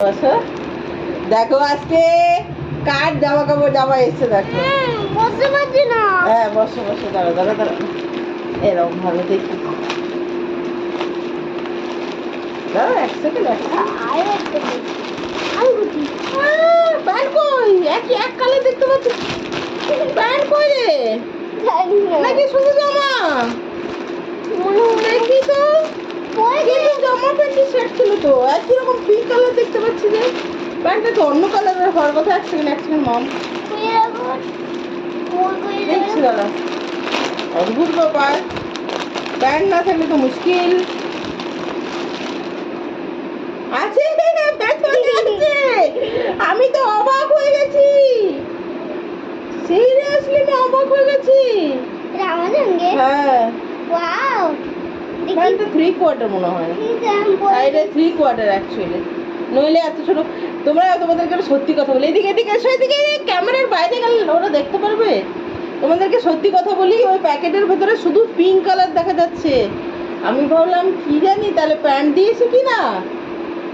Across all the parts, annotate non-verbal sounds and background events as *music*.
বসো দেখো আজকে কার জামা কাপড় জামা এসছে দেখো। পারছি না হ্যাঁ বসো বসো দাঁড়া দাঁড়া দাঁড়া এরকম ভাবে দেখি। দাঁড়া এক সেকেন্ড এক প্যান্ট কই? একই এক কালার দেখতে পাচ্ছি। প্যান্ট কই রে? নাকি শুধু জামা? মনে দেখি তো। জামা প্যান্টের সেট ছিল তো। একই রকম পাচ্ছি যে প্যান্টটা তো অন্য কালারের হওয়ার কথা এক সেকেন্ড এক সেকেন্ড মম দেখছি দাদা। অদ্ভুত ব্যাপার। প্যান্ট না থাকলে তো মুশকিল। আছে আমি তো অবাক হয়ে গেছি। সিরিয়াসলি আমি অবাক হয়ে গেছি। হ্যাঁ। থ্রি কোয়ার্টার মনে হয়। থ্রি কোয়ার্টার অ্যাকচুয়ালি নইলে এত ছোট তোমরা তোমাদেরকে সত্যি কথা বলি। এদিকে এদিকে এসো এদিকে ক্যামেরার বাইরে গেলে ওরা দেখতে পারবে। তোমাদেরকে সত্যি কথা বলি ওই প্যাকেটের ভেতরে শুধু পিঙ্ক কালার দেখা যাচ্ছে। আমি ভাবলাম কি জানি তাহলে প্যান্ট দিয়েছি কি না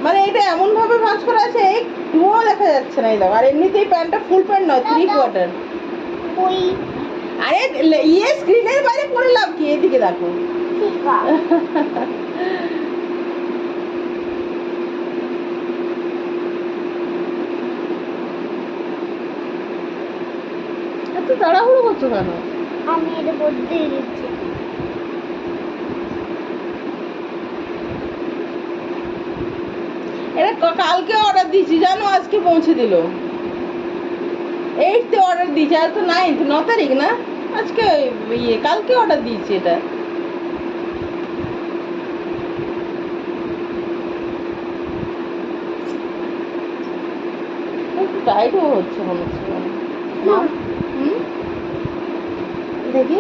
মানে এটা এমন ভাবে ভাঁজ করা আছে একটুও দেখা যাচ্ছে না এই দেখো। আর এমনিতেই প্যান্টটা ফুল প্যান্ট নয় থ্রি কোয়ার্টার আরে ইয়ে স্ক্রিনের বাইরে পড়ে লাভ কি? এদিকে দেখো। *laughs* এত তাড়াহুড়ো করছ কেন? আমি এটা বলতে দিচ্ছি। এটা কালকে অর্ডার দিয়েছি জানো? আজকে পৌঁছে দিল। এইটতে অর্ডার দিয়েছি আর তো নাইন্থ ন তারিখ না? আজকে ইয়ে কালকে অর্ডার দিয়েছি এটা। টাইটও হচ্ছে মনে হচ্ছে। দেখি।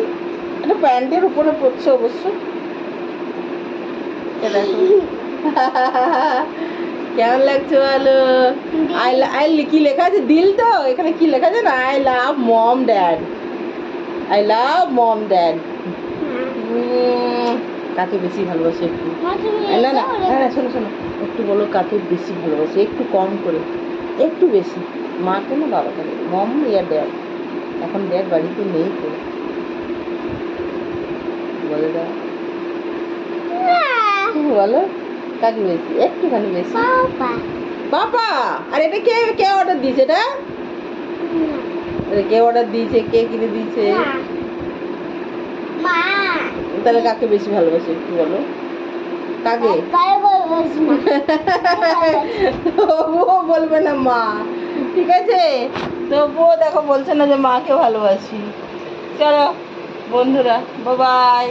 এটা প্যান্টের উপরে পড়ছে অবশ্য। *laughs* কেমন লাগছে বলো? আই আই কি লেখা আছে? দিল তো? এখানে কি লেখা আছে? না I love mom dad I love mom dad কাকে বেশি ভালোবাসে একটু? না না না শোনো শোনো। একটু বলো কাকে বেশি ভালোবাসে? একটু কম করে। একটু বেশি। মাকে না বাবাকে মম ইয়া ড্যাড এখন ড্যাড বাড়িতে নেই তো। বলে দাও। বলো কাকে একটুখানি বেশি পাপা। বাবা আর এটা কে কে অর্ডার দিয়েছে এটা? কে অর্ডার দিয়েছে কে কিনে দিয়েছে? তাহলে কাকে বেশি ভালোবাসে একটু বলো? কাকে? ও বলবে না মা। ঠিক আছে? তবুও দেখো বলছে না যে মাকে ভালোবাসি। চলো। বন্ধুরা বাই